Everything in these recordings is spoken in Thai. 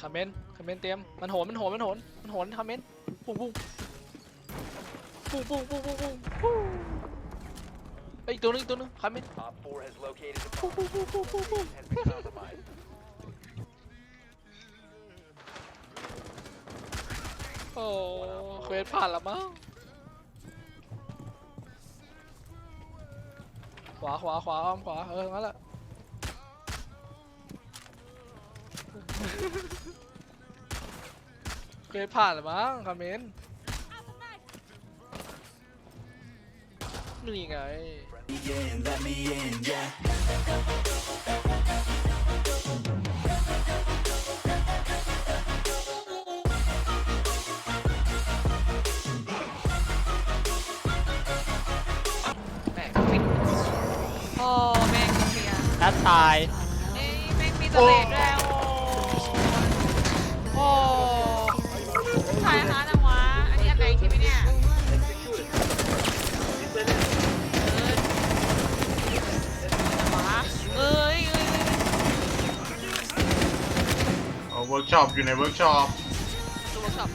คาเมนคาเมนเตรียมมันโหนมันโหนมันโหนมันโหนคาเมนปุ้งปุ้งปุ้งปุ้งปุ้งปุ้งปุ้งปุ้งเอ้ยอีกตัวนึงอีกตัวนึงคาเมน Op 4 has located a ปุ้งปุ้งปุ้งปุ้งปุ้งปุ้ง has been compromised. โอ้เควสผ่านแล้วมั้งขวาขวาขวาอ้อมขวาเอองั้นแหละ เคยผ่านแล้วมั้งคอมเมนต์นี่ไง แม่งฟินโอ้แม่งเสียนัดตาย เอ้ยแม่งมีสเลดด้วย ร์กช็อปอยู่ในเวิร์กช็อปดูเวิร์กช็อป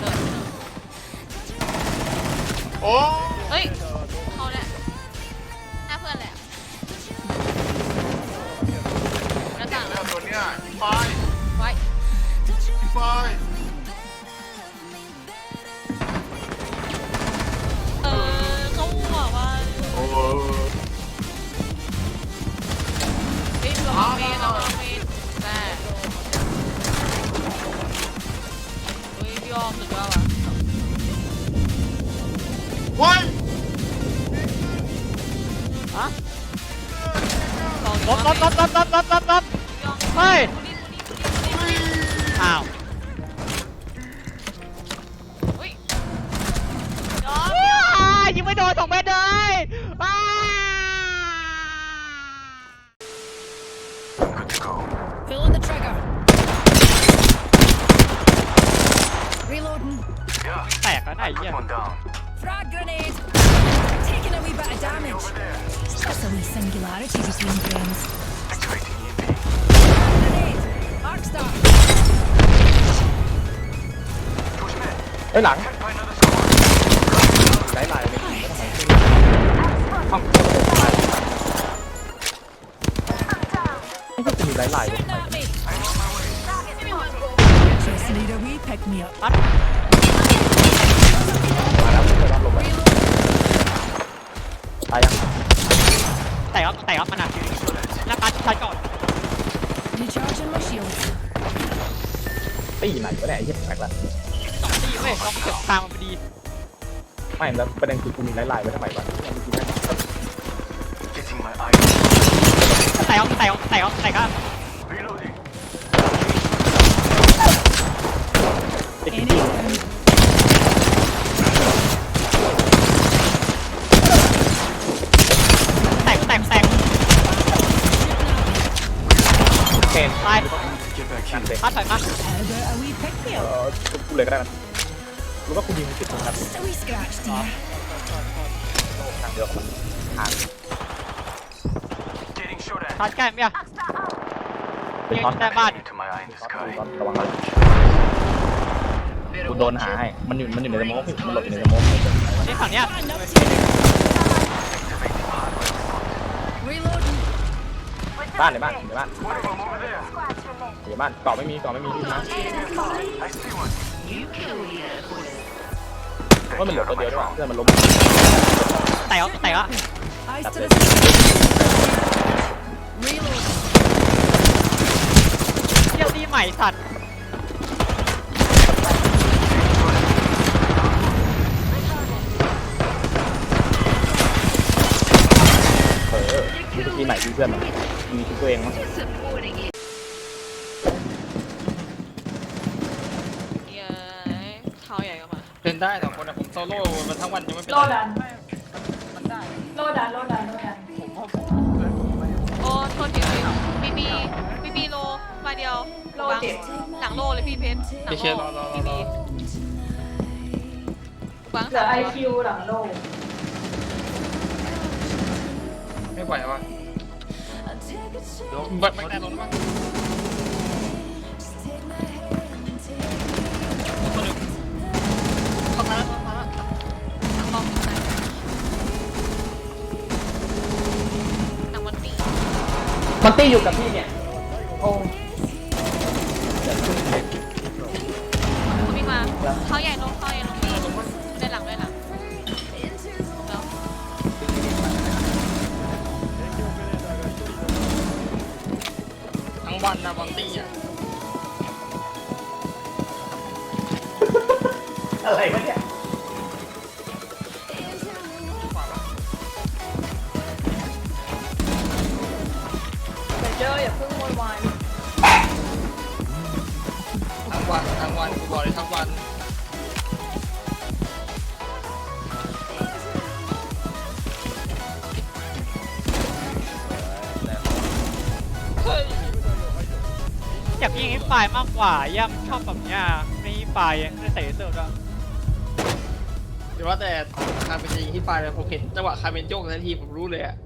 เดินโอ้เฮ้ยเขาเนี่ยหน้าเพื่อนแหละหน้าต่างเนี่แล้ยวตัวเนี้ยอีไฟไว้อีไฟ เฮ้ยเราเมนเราเมนแต่เฮ้ยพี่ออมสุดยอดว่ะว้ายฮะบอกลบลบลบลบลบลบลบลบพี่ออมเฮ้ยคนนี้คนนี้คนนี้คนนี้อ้าวเฮ้ยยอมอ้ายิงไม่โดนสองเม็ดเแตกแล้วไหนเหี้ย Frag grenade. Taking a wee bit of damage. Just a wee singularity between friends. Frag grenade. Arc star. เฮ้ยหลังไหลไหลเลยห้องไม่ใช่จะมีไหลไหลเลย Shooting at me. Just need a wee pick me up. ปัด มาแล้วเพื่อนรับลงไปตายยังแตกครับแตกครับมันอะหน้าปัดชัดก่อน Recharging my shield. ตีไหนวะเนี่ยไอ้เหี้ยแปลกละสองตีเว้ยลองเก็บตามมันพอดีไม่แล้วประเด็นคือกูมีไหลไหลไว้ทำไมวะเนี่ยเมื่อกี้แม่งแตกครับแตกครับแตกครับแตกครับ Any down. แตกแตกแตก เค นตายนั่นเลยพัดถอยมา How about a wee pick me เอ up? อกูเลยก็ได้นะรู้ว่ากูยิงติดตรงนั้น Just a wee scratch, dear. ทางเดียวของทางพัดใกล้ไหมอะเป็นยังท็อตได้บ้านระวังนะกูโดนหาให้มันอยู่มันอยู่ในสโมองมันหลบอยู่ในสโมองนี่ฝั่งเนี้ย บ้านในบ้านในบ้านในบ้านเกาะไม่มีเกาะไม่มีที่นะว่ามันเหลือตัวเดียวด้วยว่ะเพื่อนมันล้มแตกครับแตกครับ Eyes That's to the it. Reloading. เที่ยวดีใหม่สัตว์เออมีสกีใหม่ที่เพื่อน มันมีที่ตัวเองมั้งเย้เท้าใหญ่ก็มาเป็นได้สองคนนะผมโซโล่มันทั้งวันยังไม่เป็นโลไรดันโลดัน โลดัน โลดันโอ้โทษทีเลยบีบีบีบีโลมาเดียวโลเจ็บ หลังโลเลยพี่เพชรหลัไม่งเชื่อโลรอรอรอบีรบีอบังเหลือไอคิวหลังโล ไม่ไหววะ บัดไม่ได้ลงมั้งลองไหนหนังมันปีมันตี้อยู่กับพี่เนี่ย โอ้เขาวิ่งมา เขาใหญ่ลงเขาใหญ่ลง วันนะบางตีอะอะไรวะเนี่ย อยากยิงไอ้ฝ่ายมากกว่าย่ำชอบแบบเนี้ยไม่ฝ่ายไม่ใส่เสื้อด้วยเดี๋ยวว่าแต่คาเป็นจะยิงที่ปลายเลยผมเห็นจังหวะคาเป็นโยกนทีผมรู้เลยอะ